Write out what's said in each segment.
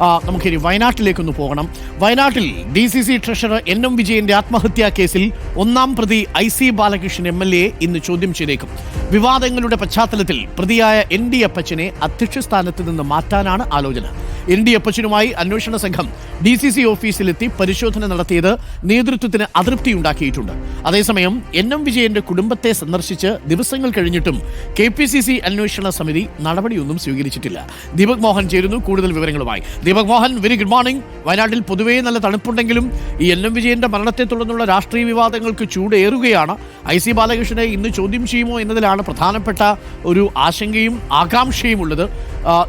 നമുക്കിനി വയനാട്ടിലേക്കൊന്ന് പോകണം. വയനാട്ടിൽ D C C treasurer N M വിജയന്റെ ആത്മഹത്യാ കേസിൽ ഒന്നാം പ്രതി I C Balakrishnan M L A ഇന്ന് ചോദ്യം ചെയ്തേക്കും. വിവാദങ്ങളുടെ പശ്ചാത്തലത്തിൽ പ്രതിയായ എൻ ഡി അപ്പച്ചനെ അധ്യക്ഷ സ്ഥാനത്ത് നിന്ന് മാറ്റാനാണ് ആലോചന. എൻ ഡി അപ്പച്ചനുമായി അന്വേഷണ സംഘം ഡി സി സി ഓഫീസിലെത്തി പരിശോധന നടത്തിയത് നേതൃത്വത്തിന് അതൃപ്തി ഉണ്ടാക്കിയിട്ടുണ്ട് അതേസമയം എൻ എം വിജയന്റെ കുടുംബത്തെ സന്ദർശിച്ച് ദിവസങ്ങൾ കഴിഞ്ഞിട്ടും കെ പി സി സി അന്വേഷണ സമിതി നടപടിയൊന്നും സ്വീകരിച്ചിട്ടില്ല. ദീപക് മോഹൻ ചേരുന്നു കൂടുതൽ വിവരങ്ങളുമായി. Deepak Mohan very good morning വയനാട്ടിൽ പൊതുവേ നല്ല തണുപ്പുണ്ടെങ്കിലും ഈ എൻ എം വിജയന്റെ മരണത്തെ തുടർന്നുള്ള രാഷ്ട്രീയ വിവാദങ്ങൾക്ക് ചൂടേറുകയാണ് ഐ സി ബാലകൃഷ്ണനെ ഇന്ന് ചോദ്യം ചെയ്യുമോ എന്നതിലാണ് പ്രധാനപ്പെട്ട ഒരു ആശങ്കയും ആകാംക്ഷയും ഉള്ളത്.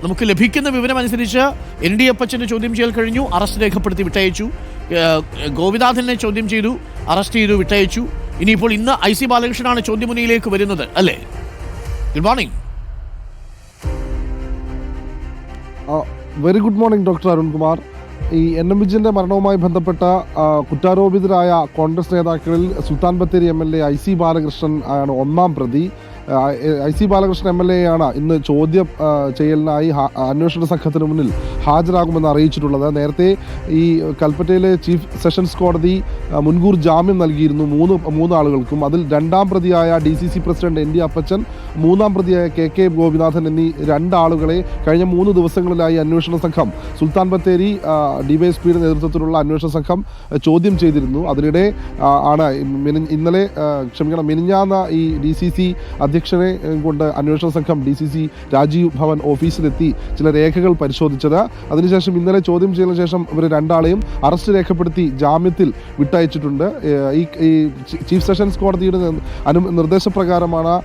നമുക്ക് ലഭിക്കുന്ന വിവരം അനുസരിച്ച് എൻ ഡി അപ്പച്ചന് ചോദ്യം ചെയ്യൽ കഴിഞ്ഞു. അറസ്റ്റ് രേഖപ്പെടുത്തി വിട്ടയച്ചു. ഗോപിനാഥനെ ചോദ്യം ചെയ്തു. അറസ്റ്റ് ചെയ്തു വിട്ടയച്ചു. ഇനിയിപ്പോൾ ഇന്ന് ഐ സി ബാലകൃഷ്ണനാണ് ചോദ്യമുനയിലേക്ക് വരുന്നത് അല്ലേ? Good morning very good morning doctor Arunkumar ഈ എൻ എം വിജയന്റെ മരണവുമായി ബന്ധപ്പെട്ട കുറ്റാരോപിതരായ കോൺഗ്രസ് നേതാക്കളിൽ Sultan Bathery M L A I C Balakrishnan ആണ് ഒന്നാം പ്രതി. I C Balakrishnan M L A ആണ് ഇന്ന് ചോദ്യം ചെയ്യലിനായി അന്വേഷണ സംഘത്തിന് മുന്നിൽ ഹാജരാകുമെന്ന് അറിയിച്ചിട്ടുള്ളത്. നേരത്തെ ഈ കൽപ്പറ്റയിലെ ചീഫ് സെഷൻസ് കോടതി മുൻകൂർ ജാമ്യം നൽകിയിരുന്നു മൂന്ന് മൂന്ന് ആളുകൾക്കും. അതിൽ രണ്ടാം പ്രതിയായ D C C president N D Appachan മൂന്നാം പ്രതിയായ കെ കെ ഗോപിനാഥൻ എന്നീ രണ്ടാളുകളെ കഴിഞ്ഞ മൂന്ന് ദിവസങ്ങളിലായി അന്വേഷണ സംഘം സുൽത്താൻ ബത്തേരി ഡിവൈഎസ്പിയുടെ നേതൃത്വത്തിലുള്ള അന്വേഷണ സംഘം ചോദ്യം ചെയ്തിരുന്നു. അതിനിടെ ആണ് ഇന്നലെ ക്ഷമിക്കണം മിനിഞ്ഞാന്ന ഈ ഡി സി സി അധ്യക്ഷനെ കൊണ്ട് അന്വേഷണ സംഘം D C C Rajiv Bhavan ഓഫീസിലെത്തി ചില രേഖകൾ പരിശോധിച്ചത്. അതിനുശേഷം ഇന്നലെ ചോദ്യം ചെയ്തതിനു ശേഷം ഇവർ രണ്ടാളെയും അറസ്റ്റ് രേഖപ്പെടുത്തി ജാമ്യത്തിൽ വിട്ടയച്ചിട്ടുണ്ട്. ഈ ചീഫ് സെഷൻസ് കോടതിയുടെ അനു നിർദ്ദേശപ്രകാരമാണ്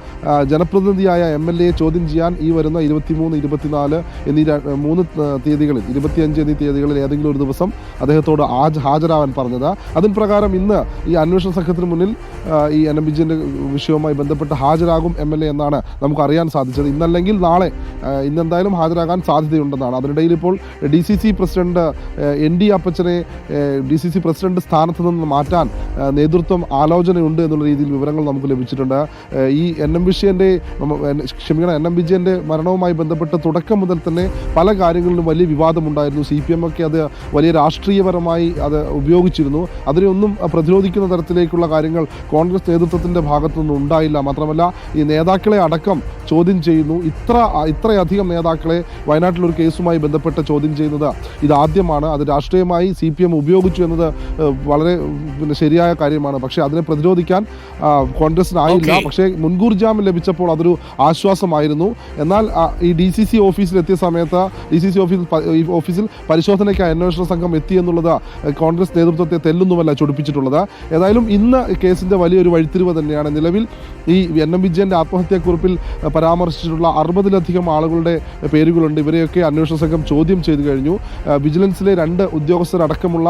ജനപ്രതിനിധിയായ എം എൽ എയെ ചോദ്യം ചെയ്യാൻ ഈ വരുന്ന ഇരുപത്തിമൂന്ന് ഇരുപത്തിനാല് എന്നീ മൂന്ന് തീയതികളിൽ ഇരുപത്തിയഞ്ച് എന്നീ തീയതികളിൽ ഏതെങ്കിലും ഒരു ദിവസം അദ്ദേഹത്തോട് ഹാജ- ഹാജരാവാൻ പറഞ്ഞത്. അതിൻ പ്രകാരം ഇന്ന് ഈ അന്വേഷണ സംഘത്തിന് മുന്നിൽ ഈ വിജയന്റെ വിഷയവുമായി ബന്ധപ്പെട്ട് ഹാജരാകും എം എൽ എ എന്നാണ് നമുക്ക് അറിയാൻ സാധിച്ചത്. ഇന്നല്ലെങ്കിൽ നാളെ ഇന്നെന്തായാലും ഹാജരാകാൻ സാധ്യതയുണ്ടെന്നാണ്. അതിനിടയിൽ ഇപ്പോൾ D C C president N D അപ്പച്ചനെ ഡി സി സി പ്രസിഡന്റ് സ്ഥാനത്ത് നിന്ന് മാറ്റാൻ നേതൃത്വം ആലോചനയുണ്ട് എന്നുള്ള രീതിയിൽ വിവരങ്ങൾ നമുക്ക് ലഭിച്ചിട്ടുണ്ട്. ഈ എൻ എം വിഷയന്റെ ക്ഷമിക്കണം എൻ എം വിജയന്റെ മരണവുമായി ബന്ധപ്പെട്ട് തുടക്കം മുതൽ തന്നെ പല കാര്യങ്ങളിലും വലിയ വിവാദമുണ്ടായിരുന്നു. സി പി എം ഒക്കെ അത് വലിയ രാഷ്ട്രീയപരമായി അത് ഉപയോഗിച്ചിരുന്നു. അതിനെ ഒന്നും പ്രതിരോധിക്കുന്ന തരത്തിലേക്കുള്ള കാര്യങ്ങൾ കോൺഗ്രസ് നേതൃത്വത്തിന്റെ ഭാഗത്തുനിന്നും ഉണ്ടായില്ല. മാത്രമല്ല ഈ നേതാക്കളെ അടക്കം ചോദ്യം ചെയ്യുന്നു. ഇത്ര ഇത്രയധികം നേതാക്കളെ വയനാട്ടിലൊരു കേസുമായി ബന്ധപ്പെട്ട് ചോദ്യം ചെയ്യുന്നത് ഇതാദ്യമാണ്. അത് രാഷ്ട്രീയമായി സി പി എം ഉപയോഗിച്ചു എന്നത് വളരെ പിന്നെ ശരിയായ കാര്യമാണ്. പക്ഷേ അതിനെ പ്രതിരോധിക്കാൻ കോൺഗ്രസിനായില്ല. പക്ഷേ മുൻകൂർ ജാമ്യം ലഭിച്ചപ്പോൾ അതൊരു ആശ്വാസമായിരുന്നു. എന്നാൽ ഈ ഡി സി സി ഓഫീസിലെത്തിയ സമയത്ത് ഡി സി സി ഓഫീസിൽ ഓഫീസിൽ പരിശോധനയ്ക്കായി അന്വേഷണ സംഘം എത്തിയെന്നുള്ളത് എന്നുള്ളത് കോൺഗ്രസ് നേതൃത്വത്തെ തെല്ലുന്നുമല്ല ചൊടിപ്പിച്ചിട്ടുള്ളത്. ഏതായാലും ഇന്ന് കേസിന്റെ വലിയൊരു വഴിത്തിരിവ് തന്നെയാണ്. നിലവിൽ ഈ എൻ എം വിജയന്റെ ആത്മഹത്യാക്കുറിപ്പിൽ പരാമർശിച്ചിട്ടുള്ള അറുപതിലധികം ആളുകളുടെ പേരുകളുണ്ട്. ഇവരെയൊക്കെ അന്വേഷണ സംഘം ചോദ്യം ചെയ്തു കഴിഞ്ഞു. വിജിലൻസിലെ രണ്ട് ഉദ്യോഗസ്ഥരടക്കമുള്ള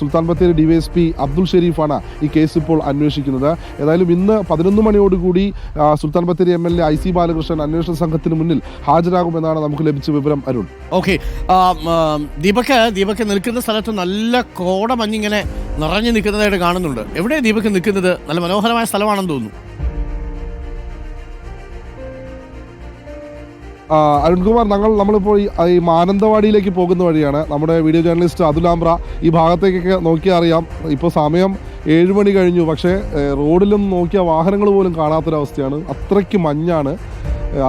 സുൽത്താൻ ബത്തേരി ഡിവൈഎസ്പി അബ്ദുൾ ഷെരീഫാണ് ഈ കേസ് ഇപ്പോൾ അന്വേഷിക്കുന്നത്. ഏതായാലും ഇന്ന് പതിനൊന്ന് മണിയോടുകൂടി Sultan Bathery M L A I C Balakrishnan അന്വേഷണ സംഘത്തിന് മുന്നിൽ ഹാജരാകുമെന്നാണ് നമുക്ക് ലഭിച്ച വിവരം അരുൺ. ഓക്കെ. ദീപക് ദീപക് നിൽക്കുന്ന സ്ഥലത്ത് നല്ല കോടമഞ്ഞിങ്ങനെ നിറഞ്ഞു നിൽക്കുന്നതായിട്ട് കാണുന്നുണ്ട്. എവിടെയാണ് ദീപക് നിൽക്കുന്നത്? നല്ല മനോഹരമായ സ്ഥലമാണെന്ന് തോന്നുന്നു. അരുൺകുമാർ ഞങ്ങൾ നമ്മളിപ്പോൾ ഈ- മാനന്തവാടിയിലേക്ക് പോകുന്ന വഴിയാണ്. നമ്മുടെ വീഡിയോ ജേർണലിസ്റ്റ് അതുലാംബ്ര ഈ ഭാഗത്തേക്കൊക്കെ നോക്കിയാൽ അറിയാം. ഇപ്പോൾ സമയം ഏഴ് മണി കഴിഞ്ഞു. പക്ഷേ റോഡിലും നോക്കിയ വാഹനങ്ങൾ പോലും കാണാത്തൊരവസ്ഥയാണ്. അത്രയ്ക്ക് മഞ്ഞാണ്.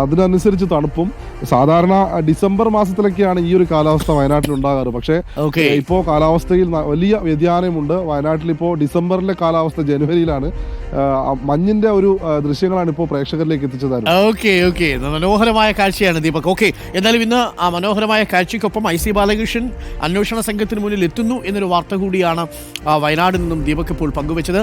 അതിനനുസരിച്ച് തണുപ്പും. സാധാരണ ഡിസംബർ മാസത്തിലൊക്കെയാണ് ഈ ഒരു കാലാവസ്ഥ വയനാട്ടിൽ ഉണ്ടാകാറ്. പക്ഷേ ഇപ്പോ ഇപ്പോൾ കാലാവസ്ഥയിൽ വലിയ വ്യതിയാനമുണ്ട്. വയനാട്ടിൽ ഇപ്പോൾ ഡിസംബറിലെ കാലാവസ്ഥ ജനുവരിയിലാണ്. മഞ്ഞിന്റെ ഒരു ദൃശ്യങ്ങളാണ് ഇപ്പോൾ പ്രേക്ഷകരിലേക്ക് എത്തിച്ചത് ഓക്കെ ഓക്കെ. മനോഹരമായ കാഴ്ചയാണ് ദീപക്. ഓക്കെ എന്നാലും ഇന്ന് ആ മനോഹരമായ കാഴ്ചയ്ക്കൊപ്പം ഐ സി ബാലകൃഷ്ണൻ അന്വേഷണ സംഘത്തിന് മുന്നിൽ എത്തുന്നു എന്നൊരു വാർത്ത കൂടിയാണ് വയനാട് നിന്നും ദീപക് ഇപ്പോൾ പങ്കുവച്ചത്.